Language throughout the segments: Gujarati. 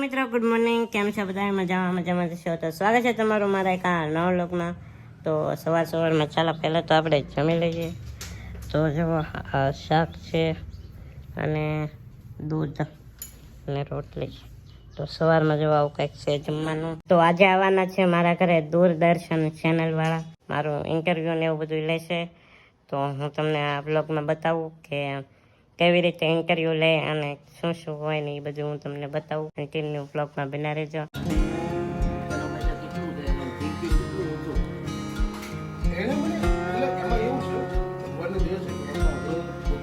મિત્રો ગુડ મોર્નિંગ કેમ છો બધા? મજામાં મજામાં છો? તો સ્વાગત છે તમારું મારા એક આ નવા તો સવાર સવારમાં ચાલો, પહેલાં તો આપણે જમી લઈએ. તો જો શાક છે અને દૂધ અને રોટલી. તો સવારમાં જો આવું કંઈક છે જમવાનું. તો આજે આવવાના છે મારા ઘરે દૂરદર્શન ચેનલવાળા. મારું ઇન્ટરવ્યૂ ને એવું બધું લેશે. તો હું તમને આ બ્લોગમાં બતાવું કે કેવી રીતે ઇન્ટરવ્યૂ લે અને શું શું હોય ને એ બધું હું તમને બતાવું. કન્ટિન્યુ બ્લોગમાં બના રહેજો.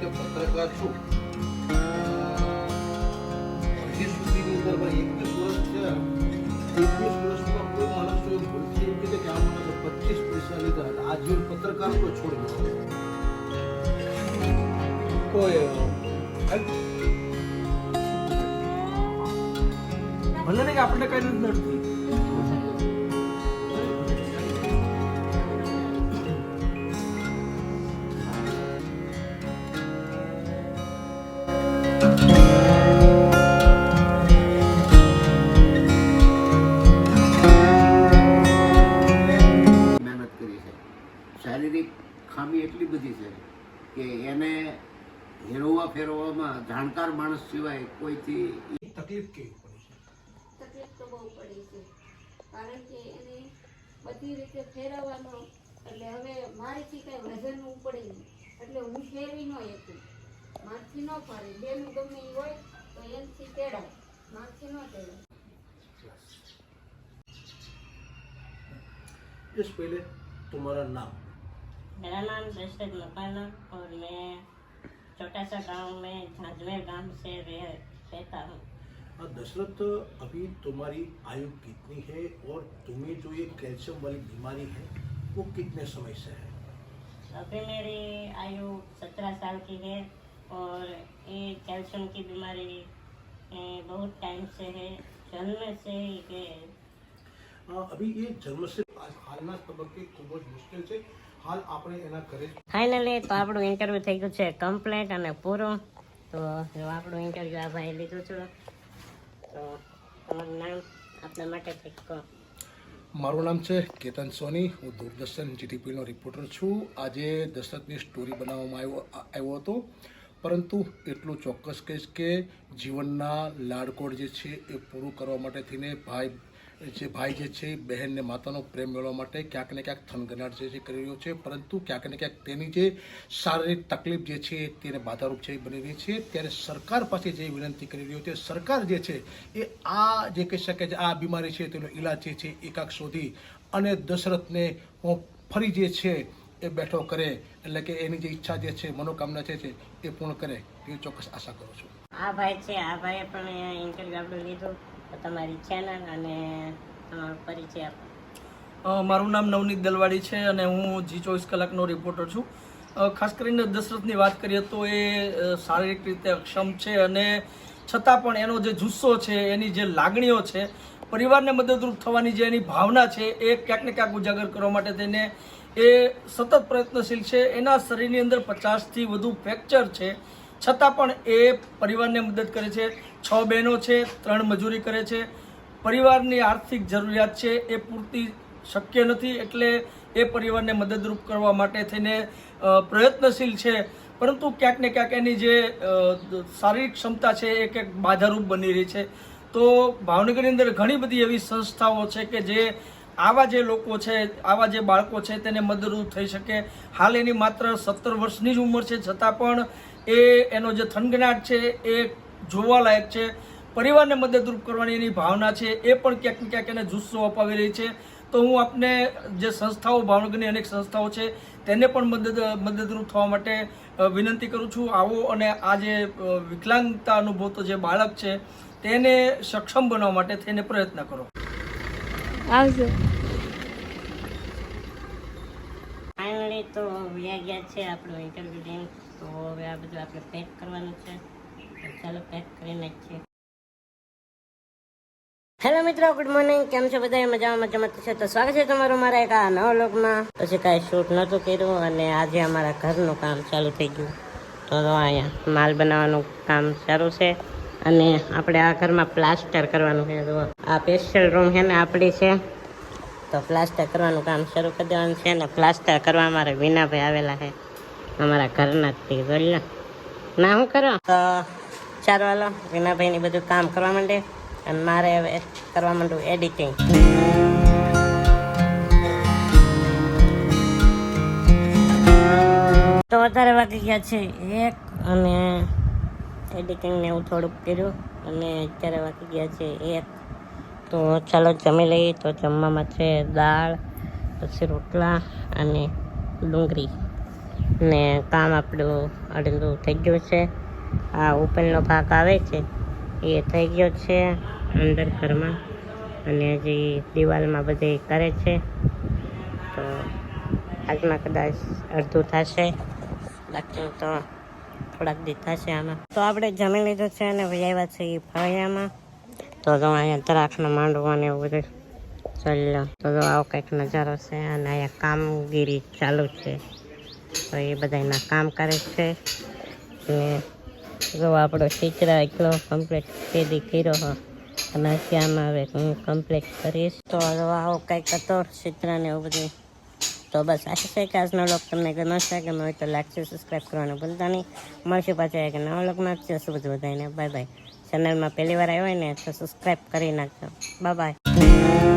પત્રકાર છું હજી કે આ મને પચીસ પૈસા પત્રકાર છોડી કોઈ ભલે ને કે આપણને કઈ નથી નડતું શારીરિક ખામી એટલી બધી છે કે એને હેરવવા ફેરવવામાં જાણકાર માણસ સિવાય કોઈથી તકલીફ કેવી પડી છે તકલીફ તો બહુ પડી છે કારણ કે એને બધી રીતે ફેરવવાનો એટલે હવે મારીથી કઈ વજન ઉપડે નહીં એટલે હું ફેરવી ન શકું મારથી ન ફરે બેનું ગમે એ હોય તો એનથી તેડાય મારથી ન તેડાય इस पहले तुम्हारा नाम मेरा नाम दशरथ मकाना और मैं छोटा सा गाँव में झांझवेर गाँव से रह रहता हूँ। हाँ, दशरथ अभी तुम्हारी आयु कितनी है और तुम्हें जो ये कैल्शियम वाली बीमारी है वो कितने समय से है? अभी मेरी आयु सत्रह साल की है और ये कैल्शियम की बीमारी बहुत टाइम से है जन्म से ही है। हाँ, अभी ये जन्म से हालना सबक के खूब मुश्किल से હાલ આપણે એના ઘરે ફાઇનલી તો આપણું ઇન્ટરવ્યૂ થઈ ગયું છે કમ્પ્લીટ અને પૂરું. તો જો આપણું ઇન્ટરવ્યૂ આ ભાઈ લીધું છે. તો તમારું નામ આપના માટે કંઈક કહો. મારું નામ છે કેતન સોની. હું દૂરદર્શન જીટીપીનો રિપોર્ટર છું. આજે દશરથની સ્ટોરી બનાવવામાં આવ્યો આવ્યો હતો. પરંતુ એટલું ચોક્કસ કહીશ કે જીવનના લાડકોડ જે છે એ પૂરું કરવા માટે થઈને ભાઈ જે ભાઈ જે છે, બહેનને માતાનો પ્રેમ મેળવવા માટે ક્યાંક ને ક્યાંક થનગનાટ જે છે કરી રહ્યો છે, પરંતુ ક્યાંક ને ક્યાંક તેની જે શારીરિક તકલીફ જે છે, તેને બાધારૂપ છે, એ બની રહી છે. ત્યારે સરકાર પાસે જે વિનંતી કરી રહ્યો છે, સરકાર જે છે, એ આ જે કહી શકે છે, આ બીમારી છે, તેનો ઈલાજ જે છે, એકાક શોધી અને દશરથને હું ફરી જે છે, એ બેઠો કરે, એટલે કે એની જે ઈચ્છા જે છે, મનોકામના જે છે, એ પૂર્ણ કરે એવી ચોક્કસ આશા કરું છું. આ ભાઈ છે, આ ભાઈએ પણ ઇન્ટરવ્યૂ આપણું લીધું તો તમારી ચેનલ અને તમારો પરિચય આપો. મારું નામ નવનીત દલવાડી છે અને હું જી ચોવીસ કલાકનો રિપોર્ટર છું. ખાસ કરીને દશરથની વાત કરીએ તો એ શારીરિક રીતે અક્ષમ છે અને છતાં પણ એનો જે જુસ્સો છે, એની જે લાગણીઓ છે, પરિવારને મદદરૂપ થવાની જે એની ભાવના છે, એ ક્યાંક ને ક્યાંક ઉજાગર કરવા માટે તેને એ સતત પ્રયત્નશીલ છે. એના શરીરની અંદર પચાસથી વધુ ફ્રેક્ચર છે. છતાં પણ એ પરિવારને મદદ કરે છે. છ બહેનો છે, ત્રણ મજૂરી કરે છે. પરિવારની આર્થિક જરૂરિયાત છે એ પૂરતી શક્ય નથી એટલે એ પરિવારને મદદરૂપ કરવા માટે થઈને પ્રયત્નશીલ છે. પરંતુ ક્યાંક ને ક્યાંક એની જે શારીરિક ક્ષમતા છે એ ક્યાંક બાધારૂપ બની રહી છે. તો ભાવનગરની અંદર ઘણી બધી એવી સંસ્થાઓ છે કે જે આવા જે લોકો છે, આવા જે બાળકો છે, તેને મદદરૂપ થઈ શકે. હાલ એની માત્ર સત્તર વર્ષની જ ઉંમર છે. છતાં પણ એ એનો જે થનગનાટ છે એ જોવાલાયક છે. પરિવારને મદદરૂપ કરવાની એની ભાવના છે એ પણ ક્યાંક ને ક્યાંક એને જુસ્સો અપાવી રહી છે. તો હું આપને જે સંસ્થાઓ ભાવનગરની અનેક સંસ્થાઓ છે તેને પણ મદદ મદદરૂપ થવા માટે વિનંતી કરું છું. આવો અને આ જે વિકલાંગતા અનુભવતો જે બાળક છે તેને સક્ષમ બનાવવા માટે થઈને પ્રયત્ન કરો. આવજો. ફાઇનલી તો વ્યા ગયા છે આપણો ઇન્ટરવ્યુ તો હવે આ બધું આપણે પેક કરવાનું છે. ચાલો પેક કરી નાખીએ. હેલો મિત્રો ગુડ મોર્નિંગ કેમ છો બધા મજામાં મજામાં છે. તો સ્વાગત છે તમારું મારા એક આ નવા લોકમાં પછી કાંઈ શૂટ નહોતું કર્યું અને આજે અમારા ઘરનું કામ ચાલુ થઈ ગયું. તો અહીંયા માલ બનાવવાનું કામ સારું છે અને આપણે આ ઘરમાં પ્લાસ્ટર કરવાનું છે. આ સ્પેશિયલ રૂમ છે ને આપણી છે. તો પ્લાસ્ટર કરવાનું કામ શરૂ કરી દેવાનું છે ને પ્લાસ્ટર કરવા અમારે વિનાભાઈ આવેલા છે. અમારા ઘરના તે જોઈ ના, હું કરો? તો ચાલો, હાલો. વિનાભાઈની બધું કામ કરવા માંડે અને મારે હવે કરવા માંડું એડિટિંગ તો વધારે વાગી ગયા છે એક અને એડિટિંગને એવું થોડુંક કર્યું અને અત્યારે વાગી ગયા છે એક. તો ચાલો, જમી લઈએ. તો જમવામાં છે દાળ, પછી રોટલા અને ડુંગળી. ને કામ આપણું અડધું થઈ ગયું છે. આ ઉપરનો ભાગ આવે છે, એ થઈ ગયો છે અંદર ઘરમાં. અને હજી દિવાલમાં બધે કરે છે. તો આજમાં કદાચ અડધું થશે, બાકી તો થોડાક દી થશે આમાં. તો આપણે જમી લીધું છે અને આવ્યા છે એ ફળિયામાં. તો જો અહીંયા દ્રાક્ષનો માંડવો ને એવું બધું ચાલ્યો. તો આવો કંઈક નજારો છે અને અહીંયા કામગીરી ચાલુ છે. તો એ બધાના કામ કરે છે. ને જો આપણો ચિત્રા એકલો કમ્પ્લીટ પેદી કર્યો હો, અને શ્યામ આવે હું કમ્પ્લીટ કરીશ. તો આવો કંઈક હતો ચિત્રાને એવું બધું. તો બસ આશા છે કે આજનો લોક તમને ગમે છે ગમે હોય તો લાઈક સબસ્ક્રાઈબ કરવાનું ભૂલતા નહીં. મળશે પાછા એક નવા લોકમાં જ શું બધું બધાને બાય બાય ચેનલમાં પહેલી વાર આવ્યો હોય ને, તો સબસ્ક્રાઈબ કરી નાખજો. Bye bye